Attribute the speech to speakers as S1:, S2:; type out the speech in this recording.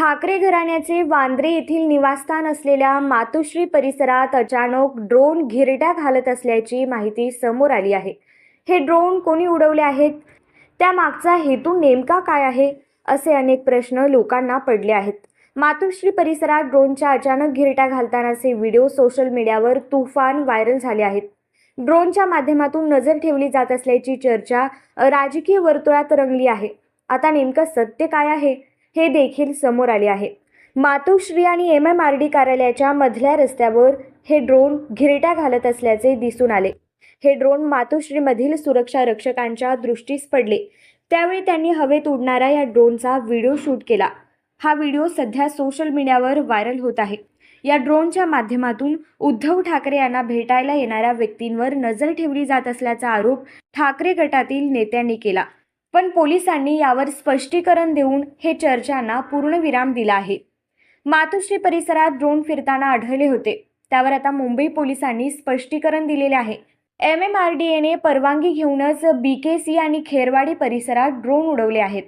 S1: ठाकरे घराण्याचे वांद्रे येथील निवासस्थान असलेल्या मातोश्री परिसरात अचानक ड्रोन घिरट्या घालत असल्याची माहिती समोर आली आहे. हे ड्रोन कोणी उडवले आहेत? त्यामागचा हेतू नेमका काय आहे? असे अनेक प्रश्न लोकांना पडले आहेत. मातोश्री परिसरात ड्रोनच्या अचानक घिरट्या घालतानाचे व्हिडिओ सोशल मीडियावर तुफान व्हायरल झाले आहेत. ड्रोनच्या माध्यमातून नजर ठेवली जात असल्याची चर्चा राजकीय वर्तुळात रंगली आहे. आता नेमकं सत्य काय आहे? हे देखील समोर आले आहे. मातोश्री आणि एम. एम आर डी कार्यालयाच्या मधल्या रस्त्यावर हे ड्रोन घिरट्या घालत असल्याचे दिसून आले. हे ड्रोन मातोश्रीमधील सुरक्षा रक्षकांच्या दृष्टीस पडले. त्यावेळी त्यांनी हवेत उडणाऱ्या या ड्रोनचा व्हिडिओ शूट केला. हा व्हिडिओ सध्या सोशल मीडियावर व्हायरल होत आहे. या ड्रोनच्या माध्यमातून उद्धव ठाकरे यांना भेटायला येणाऱ्या व्यक्तींवर नजर ठेवली जात असल्याचा आरोप ठाकरे गटातील नेत्यांनी केला. पण पोलिसांनी यावर स्पष्टीकरण देऊन हे चर्चांना पूर्णविराम दिला आहे. मातोश्री परिसरात ड्रोन फिरताना आढळले होते. त्यावर आता मुंबई पोलिसांनी स्पष्टीकरण दिलेले आहे. एम एम आर डी एने परवानगी घेऊनच बी के सी आणि खेरवाडी परिसरात ड्रोन उडवले आहेत.